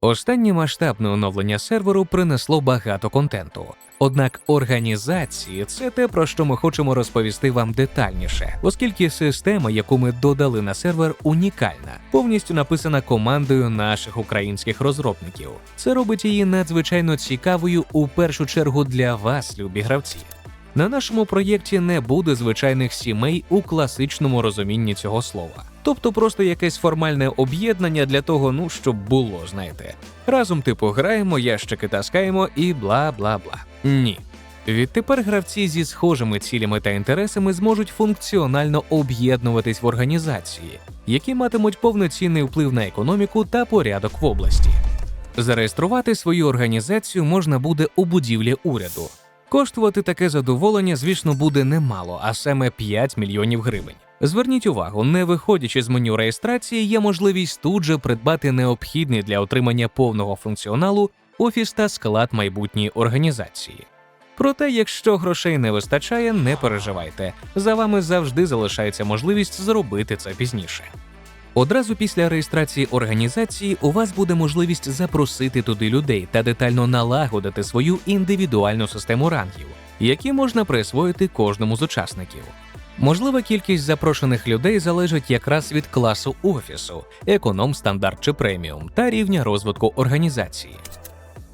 Останнє масштабне оновлення серверу принесло багато контенту. Однак організації це те, про що ми хочемо розповісти вам детальніше, оскільки система, яку ми додали на сервер, унікальна, повністю написана командою наших українських розробників. Це робить її надзвичайно цікавою у першу чергу для вас, любі гравці. На нашому проєкті не буде звичайних сімей у класичному розумінні цього слова. Тобто просто якесь формальне об'єднання для того, ну щоб було, знаєте. Разом типу граємо, ящики таскаємо і бла бла бла. Ні. Відтепер гравці зі схожими цілями та інтересами зможуть функціонально об'єднуватись в організації, які матимуть повноцінний вплив на економіку та порядок в області. Зареєструвати свою організацію можна буде у будівлі уряду. Коштувати таке задоволення, звісно, буде немало, а саме 5 мільйонів гривень. Зверніть увагу, не виходячи з меню реєстрації, є можливість тут же придбати необхідний для отримання повного функціоналу офіс та склад майбутньої організації. Проте, якщо грошей не вистачає, не переживайте. За вами завжди залишається можливість зробити це пізніше. Одразу після реєстрації організації у вас буде можливість запросити туди людей та детально налагодити свою індивідуальну систему рангів, які можна присвоїти кожному з учасників. Можлива кількість запрошених людей залежить якраз від класу офісу, економ, стандарт чи преміум та рівня розвитку організації.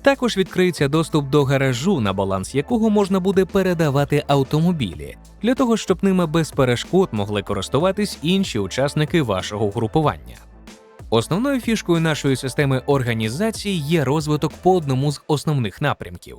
Також відкриється доступ до гаражу, на баланс якого можна буде передавати автомобілі, для того, щоб ними без перешкод могли користуватись інші учасники вашого групування. Основною фішкою нашої системи організації є розвиток по одному з основних напрямків.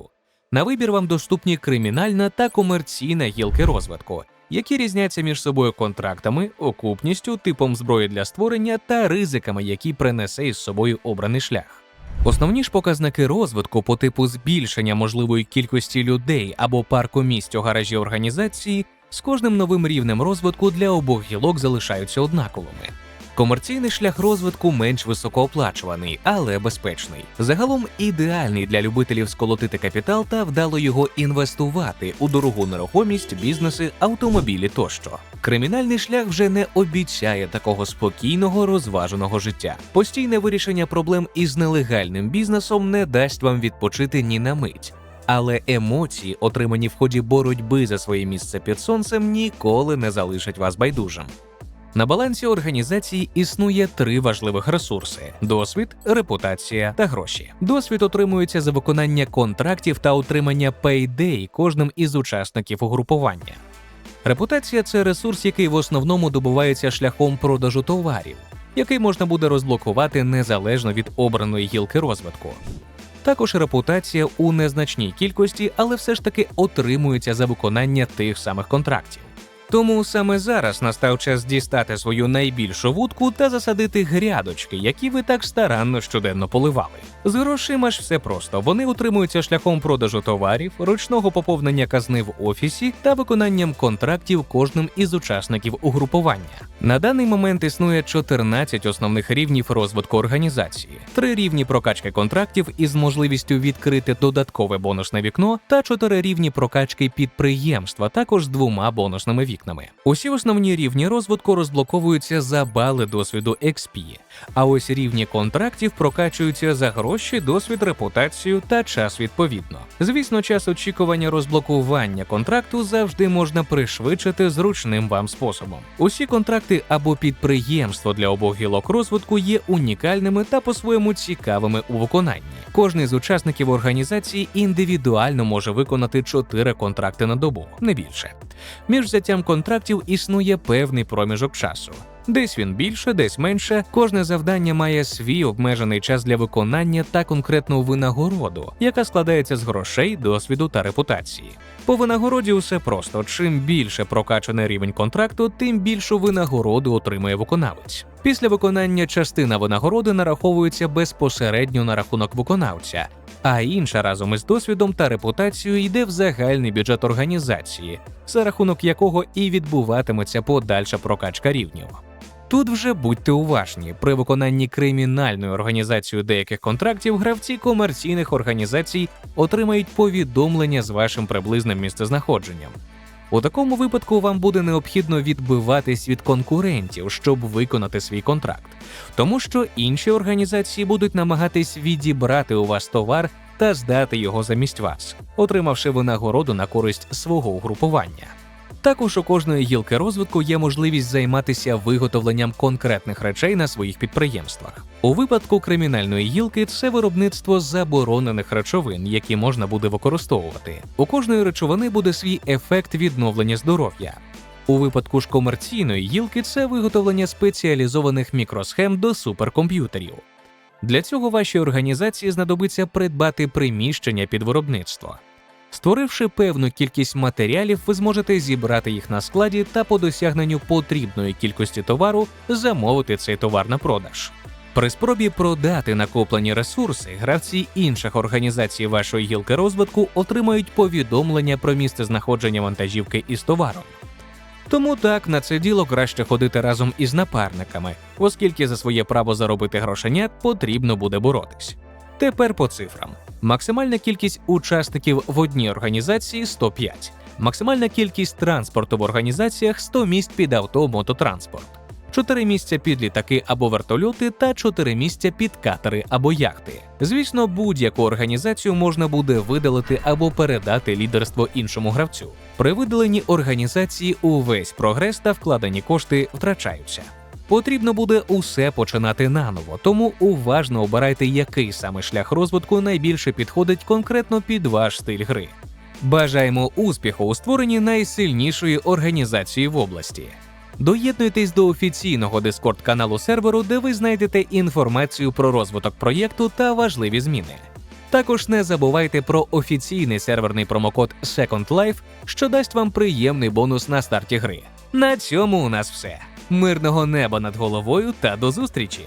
На вибір вам доступні кримінальна та комерційна гілки розвитку, які різняться між собою контрактами, окупністю, типом зброї для створення та ризиками, які принесе із собою обраний шлях. Основні ж показники розвитку по типу збільшення можливої кількості людей або парку місць у гаражі організації з кожним новим рівнем розвитку для обох гілок залишаються однаковими. Комерційний шлях розвитку менш високооплачуваний, але безпечний. Загалом ідеальний для любителів сколотити капітал та вдало його інвестувати у дорогу нерухомість, бізнеси, автомобілі тощо. Кримінальний шлях вже не обіцяє такого спокійного, розваженого життя. Постійне вирішення проблем із нелегальним бізнесом не дасть вам відпочити ні на мить. Але емоції, отримані в ході боротьби за своє місце під сонцем, ніколи не залишать вас байдужим. На балансі організації існує три важливих ресурси: досвід, репутація та гроші. Досвід отримується за виконання контрактів та отримання пейдей кожним із учасників угрупування. Репутація це ресурс, який в основному добувається шляхом продажу товарів, який можна буде розблокувати незалежно від обраної гілки розвитку. Також репутація у незначній кількості, але все ж таки отримується за виконання тих самих контрактів. Тому саме зараз настав час дістати свою найбільшу вудку та засадити грядочки, які ви так старанно щоденно поливали. З грошима ж все просто. Вони утримуються шляхом продажу товарів, ручного поповнення казни в офісі та виконанням контрактів кожним із учасників угрупування. На даний момент існує 14 основних рівнів розвитку організації, три рівні прокачки контрактів із можливістю відкрити додаткове бонусне вікно та чотири рівні прокачки підприємства, також з двома бонусними вікнами. Усі основні рівні розвитку розблоковуються за бали досвіду XP, а ось рівні контрактів прокачуються за гроші, досвід, репутацію та час відповідно. Звісно, час очікування розблокування контракту завжди можна пришвидшити зручним вам способом. Усі контракти або підприємство для обох гілок розвитку є унікальними та по-своєму цікавими у виконанні. Кожний з учасників організації індивідуально може виконати 4 контракти на добу, не більше. Між взяттям контрактів існує певний проміжок часу. Десь він більше, десь менше. Кожне завдання має свій обмежений час для виконання та конкретну винагороду, яка складається з грошей, досвіду та репутації. По винагороді усе просто: чим більше прокачаний рівень контракту, тим більшу винагороду отримує виконавець. Після виконання частина винагороди нараховується безпосередньо на рахунок виконавця, а інша разом із досвідом та репутацією йде в загальний бюджет організації, за рахунок якого і відбуватиметься подальша прокачка рівнів. Тут вже будьте уважні, при виконанні кримінальною організацією деяких контрактів гравці комерційних організацій отримають повідомлення з вашим приблизним місцезнаходженням. У такому випадку вам буде необхідно відбиватись від конкурентів, щоб виконати свій контракт, тому що інші організації будуть намагатись відібрати у вас товар та здати його замість вас, отримавши винагороду на користь свого угрупування. Також у кожної гілки розвитку є можливість займатися виготовленням конкретних речей на своїх підприємствах. У випадку кримінальної гілки це виробництво заборонених речовин, які можна буде використовувати. У кожної речовини буде свій ефект відновлення здоров'я. У випадку ж комерційної гілки це виготовлення спеціалізованих мікросхем до суперкомп'ютерів. Для цього вашій організації знадобиться придбати приміщення під виробництво. Створивши певну кількість матеріалів, ви зможете зібрати їх на складі та по досягненню потрібної кількості товару замовити цей товар на продаж. При спробі продати накоплені ресурси, гравці інших організацій вашої гілки розвитку отримають повідомлення про місце знаходження вантажівки із товаром. Тому так на це діло краще ходити разом із напарниками, оскільки за своє право заробити грошенят потрібно буде боротись. Тепер по цифрам. Максимальна кількість учасників в одній організації 105. Максимальна кількість транспорту в організаціях 100 місць під авто мототранспорт, 4 місця під літаки або вертольоти та 4 місця під катери або яхти. Звісно, будь-яку організацію можна буде видалити або передати лідерство іншому гравцю. При видаленні організації увесь прогрес та вкладені кошти втрачаються. Потрібно буде усе починати наново, тому уважно обирайте, який саме шлях розвитку найбільше підходить конкретно під ваш стиль гри. Бажаємо успіху у створенні найсильнішої організації в області. Доєднуйтесь до офіційного дискорд каналу серверу, де ви знайдете інформацію про розвиток проєкту та важливі зміни. Також не забувайте про офіційний серверний промокод Second Life, що дасть вам приємний бонус на старті гри. На цьому у нас все. Мирного неба над головою та до зустрічі!